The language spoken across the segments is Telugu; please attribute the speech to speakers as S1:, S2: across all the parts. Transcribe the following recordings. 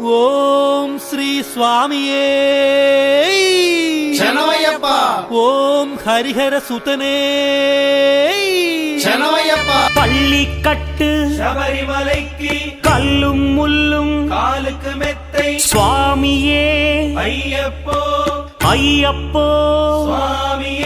S1: ஓம் ஸ்ரீ சுவாமியே.
S2: சனமையப்பா
S1: ஓம் ஹரிஹர சுதனே.
S2: சனமையப்பா
S3: பள்ளி
S1: கட்டு சபரிமலைக்கு.
S3: கல்லும் முள்ளும்.
S1: காலுக்கு மெத்தை.
S3: சுவாமியே.
S1: ஐயப்போ.
S3: ஐயப்போ.
S1: சுவாமியே.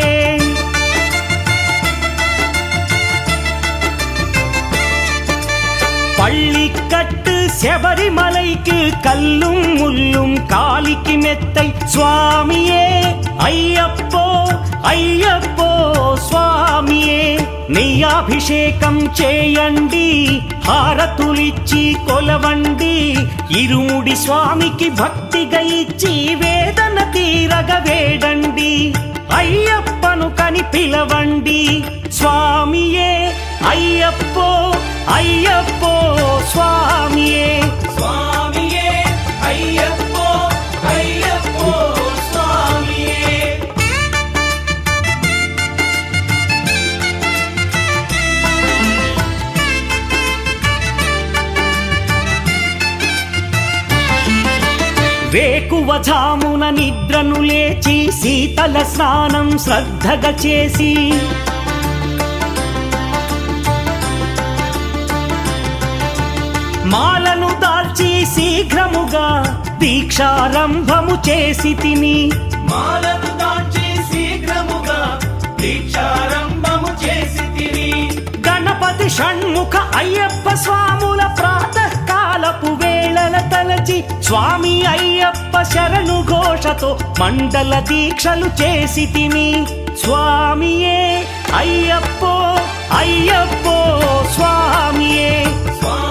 S3: பள்ளிக்கட்டு செபரிமலைக்கு கல்லும் முள்ளும் காலிக்கு மெத்தை சுவாமியே ஐயப்போ ஐயப்போ స్వామియే నెయ్యాభిషేకం చేయండి హారతులిచ్చి కొలవండి ఇరుముడి స్వామికి భక్తిగా ఇచ్చి వేదన తీరగ వేడండి అయ్యప్పను కని పిలవండి స్వామియే అయ్యప్పో అయ్యప్పో
S1: అయ్యప్పో అయ్యప్పో స్వామియే.
S3: వేకువజామున నిద్రను లేచి శీతల స్నానం శ్రద్ధగా చేసి మాలను దాల్చి శీఘ్రముగా దీక్షారంభము చేసి తిని.
S1: మాలను దాచి శీఘ్రముగా దీక్షారంభము చేసి తిని.
S3: గణపతి షణ్ముఖ అయ్యప్ప స్వాముల ప్రాతకాలపు వేళల తలచి స్వామి అయ్యప్ప శరణు ఘోషతో మండల దీక్షలు చేసి తిని. స్వామియే అయ్యప్పో అయ్యప్పో స్వామియే.
S1: స్వామియే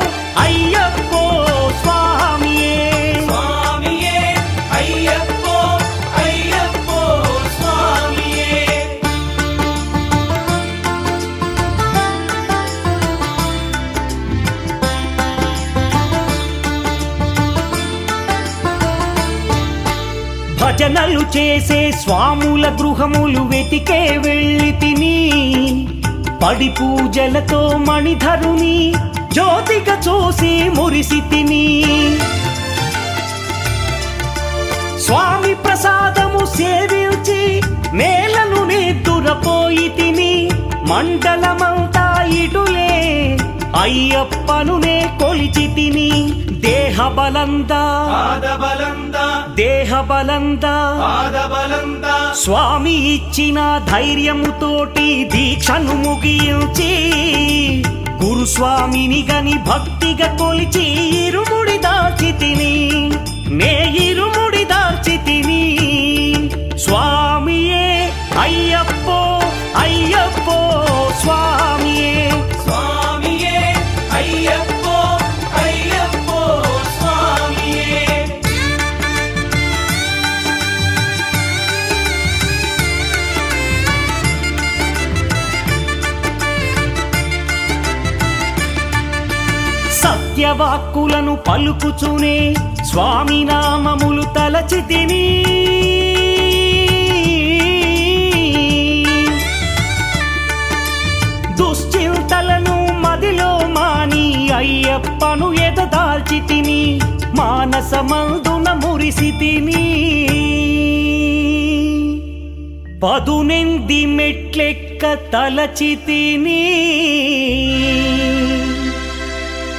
S3: అయ్యప్పో స్వామియే.
S1: స్వామియే అయ్యప్పో అయ్యప్పో స్వామియే.
S3: భజనలు చేసే స్వాముల గృహములు వెతికే వెళ్ళి తిని పడి పూజలతో మణిధరుని జ్యోతిగా చూసి మురిసి తిని. స్వామి ప్రసాదము సేవించి నేలను నిద్దురపోయి తిని. మండలమంతా ఇటులే అయ్యప్పను నే కొలిచి తిని. దేహ బలందా దేహ బలందా స్వామి ఇచ్చిన ధైర్యముతోటి దీక్షను ముగించి. గురుస్వామిని గని భక్తిగా కొలిచి ఇరుముడి దాచి తిని నే ఇరుముడి దాచి తిని స్వామియే అయ్యప్పో అయ్యప్పో స్వామియే.
S1: స్వామి
S3: వాక్కులను పలుకుచునే స్వామి నామములు తలచి తిని. దుశ్చింతలను మదిలో మాని అయ్యప్పను ఎదదాల్చి తిని మానసమందున మురిసి తిని. పదునెంది మెట్లెక్క తలచి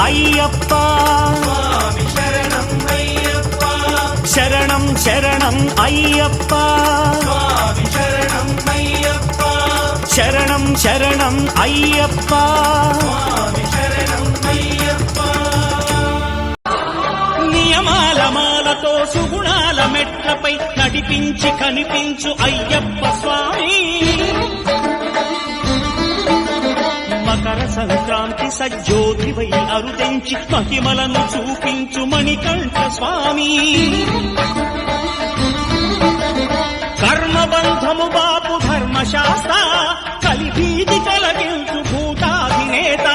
S1: అయ్యప్ప.
S3: శరణం శరణం అయ్యప్ప.
S1: శరణం
S3: శరణం అయ్యప్ప. నియమాల మాలతో సుగుణాల మెట్లపై నడిపించి కనిపించు అయ్యప్ప స్వామి. సంక్రాంతి సజ్జోతివై అరుదెంచి మహిమలను చూపించు మణికంఠ స్వామి కర్మబంధము బాపు ధర్మశాస్త్ర కలిభీతి కలగించు భూతాధినేత.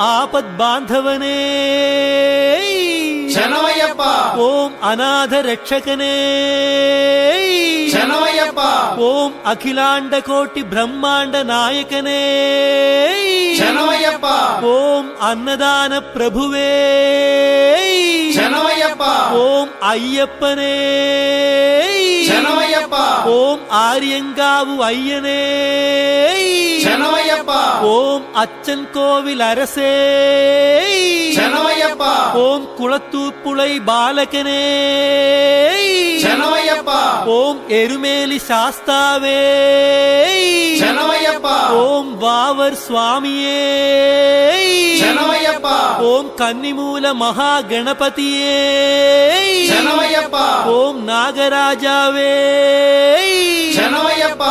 S3: ఆపద్బాంధవనే
S1: ಶರಣಮಯ್ಯಪ್ಪ
S2: ಓಂ ಅನಾಥ ರಕ್ಷಕನೇ
S1: ಶರಣಮಯ್ಯಪ್ಪ
S2: ಓಂ ಅಖಿಲಾಂಡ ಕೋಟಿ ಬ್ರಹ್ಮಾಂಡ ನಾಯಕನೇ
S1: ಶರಣಮಯ್ಯಪ್ಪ
S2: ಓಂ ಅನ್ನದಾನ ಪ್ರಭುವೇ
S1: ಶರಣಮಯ್ಯಪ್ಪ
S2: ಓಂ ಅಯ್ಯಪ್ಪನೇ
S1: ಶರಣಮಯ್ಯಪ್ಪ
S2: ಓಂ ಆರ್ಯಂಗಾವು ಅಯ್ಯನೇ
S1: ಶರಣಮಯ್ಯ
S2: சரணமையப்பா ஓம் அச்சன் கோவில் அரசே.
S1: சரணமையப்பா
S2: ஓம் குளத்தூப்புளை பாலகனே.
S1: சரணமையப்பா
S2: ஓம் எருமேலி சாஸ்தாவே.
S1: சரணமையப்பா
S2: ஓம் வாவர் சுவாமியே.
S1: சரணமையப்பா
S2: ஓம் கன்னிமூல மகா கணபதியே
S1: சரணமையப்பா
S2: ஓம் நாகராஜாவே.
S4: சரணமையப்பா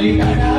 S4: Yeah.